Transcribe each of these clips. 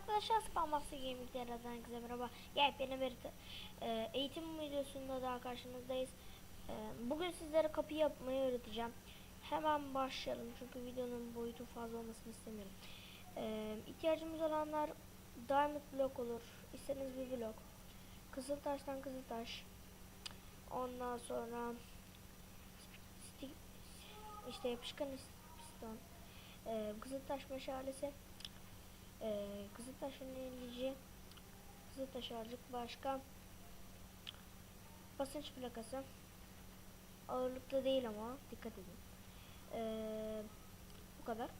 arkadaşlar Spam Master Gaming'lerden herkese merhaba. Yepyeni bir e, eğitim videosunda daha karşınızdayız. E, bugün sizlere kapı yapmayı öğreteceğim. Hemen başlayalım çünkü videonun boyutu fazla olmasını istemiyorum. E, ihtiyacımız olanlar diamond blok olur. İstediğiniz bir blok. Kızıltaştan kızıltaş. Ondan sonra işte yapışkan piston. E, kızıltaş meşalesi. Ee, Kızıltaş önleyici, Kızıltaş harcık başka basınç plakası ağırlıklı değil ama dikkat edin. Ee, bu kadar.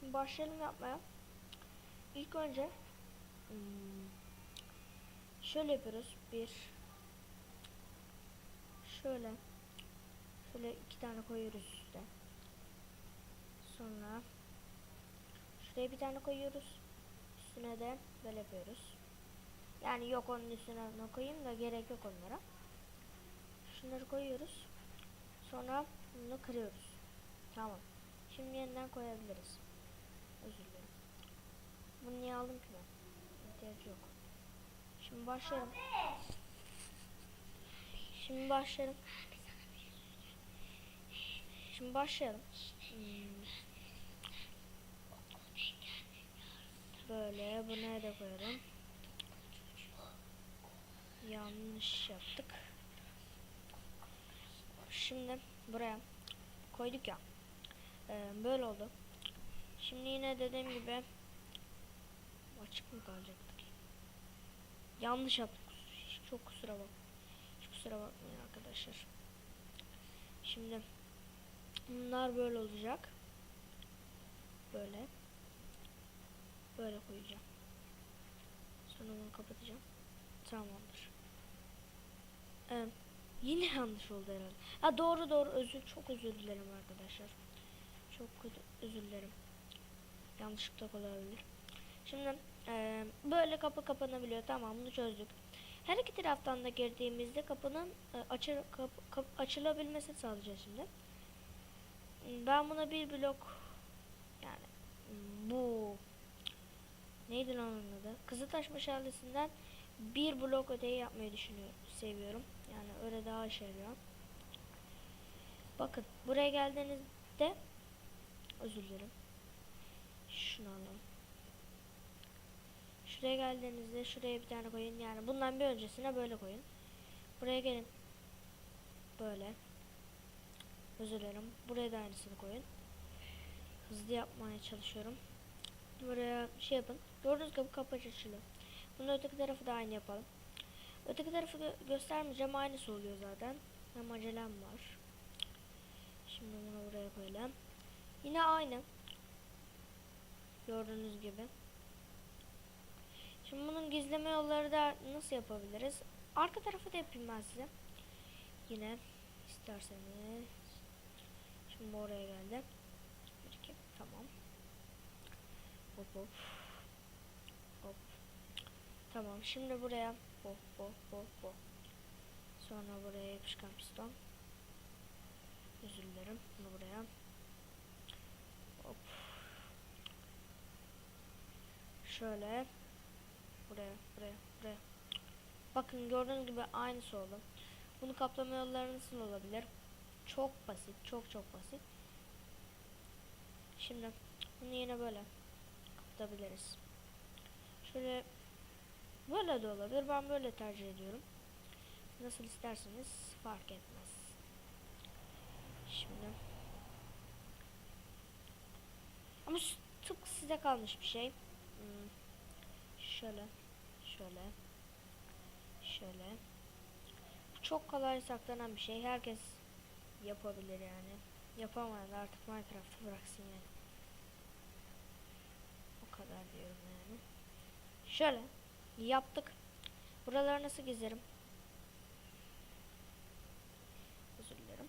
Şimdi başlayalım yapmaya. İlk önce hmm, şöyle yapıyoruz. Bir şöyle şöyle iki tane koyuyoruz üstte. Sonra şuraya bir tane koyuyoruz üstüne de böyle yapıyoruz. Yani yok onun üstüne ne koyayım da gerek yok onlara. Şunları koyuyoruz. Sonra bunu kırıyoruz. Tamam. Şimdi yeniden koyabiliriz. Özür dilerim. Bunu niye aldım ki ben? İhtiyacı yok. Şimdi başlayalım. Şimdi başlayalım. Şimdi başlayalım. Hmm. Böyle bunu da koyalım. Yanlış yaptık. Şimdi buraya koyduk ya. Ee, böyle oldu. Şimdi yine dediğim gibi açık mı kalacaktı ki? Yanlış yaptık. Çok kusura bak. Hiç kusura bakmayın arkadaşlar. Şimdi bunlar böyle olacak. Böyle böyle koyacağım. Sonra bunu kapatacağım. Tamamdır. Ee, yine yanlış oldu herhalde. Ha doğru doğru özür çok özür dilerim arkadaşlar. Çok kötü özür dilerim. Yanlışlıkla olabilir. Şimdi e, böyle kapı kapanabiliyor. Tamam bunu çözdük. Her iki taraftan da girdiğimizde kapının e, açı, kapı, kapı, açılabilmesini sağlayacağız şimdi. Ben buna bir blok yani neydi lan onun adı? Meşalesinden bir blok öteyi yapmayı düşünüyorum. Seviyorum. Yani öyle daha işe yarıyor. Bakın buraya geldiğinizde özür dilerim. Şunu alalım. Şuraya geldiğinizde şuraya bir tane koyun. Yani bundan bir öncesine böyle koyun. Buraya gelin. Böyle. Özür dilerim. Buraya da aynısını koyun. Hızlı yapmaya çalışıyorum. Buraya şey yapın. Gördüğünüz gibi kapı açılıyor. Bunu öteki tarafı da aynı yapalım. Öteki tarafı gö göstermeyeceğim. Aynısı oluyor zaten. Hem acelem var. Şimdi bunu buraya koyalım. Yine aynı. Gördüğünüz gibi. Şimdi bunun gizleme yolları da nasıl yapabiliriz? Arka tarafı da yapayım ben size. Yine isterseniz. Şimdi oraya geldi. Tamam. Hop hop. Hop. Tamam. Şimdi buraya hop hop hop hop. Sonra buraya yapışkan piston. Özür dilerim. Bunu buraya. Hop. Şöyle. Buraya, buraya, buraya. Bakın gördüğünüz gibi aynısı oldu. Bunu kaplama yolları nasıl olabilir? Çok basit, çok çok basit. Şimdi bunu yine böyle kapatabiliriz. Şöyle böyle de olabilir. Ben böyle tercih ediyorum. Nasıl isterseniz fark etmez. Şimdi ama tıpkı size kalmış bir şey. Hmm. Şöyle, şöyle, şöyle. Çok kolay saklanan bir şey. Herkes yapabilir yani. Yapamayan artık Minecraft'ı bıraksın yani. Kadar diyorum yani. Şöyle yaptık. Buraları nasıl gezerim? Özür dilerim.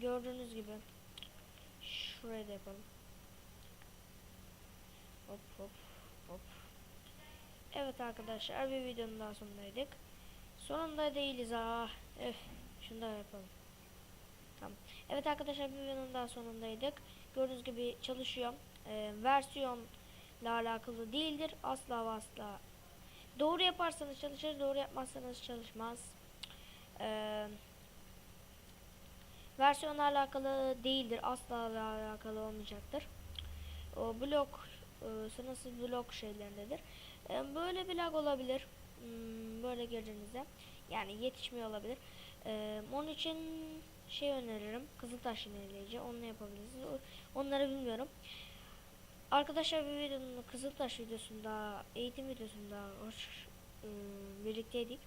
Gördüğünüz gibi şuraya da yapalım. Hop hop hop. Evet arkadaşlar bir videonun daha sonundaydık. Sonunda değiliz ah. Öf. Şunu da yapalım. Tamam. Evet arkadaşlar bir videonun daha sonundaydık. Gördüğünüz gibi çalışıyor. Ee, versiyon alakalı değildir. Asla ve asla. Doğru yaparsanız çalışır, doğru yapmazsanız çalışmaz. Ee, versiyonla alakalı değildir. Asla ve alakalı olmayacaktır. O blok e, sınırsız blok şeylerindedir. E, böyle bir lag olabilir. Hmm, böyle girdiğinizde. Yani yetişmiyor olabilir. E, onun için şey öneririm. Kızıltaş yenileyici. Onunla yapabilirsiniz. Onları bilmiyorum. Arkadaşlar bir videonun Kızıltaş videosunda, eğitim videosunda hoş e, birlikteydik.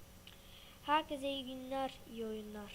Herkese iyi günler, iyi oyunlar.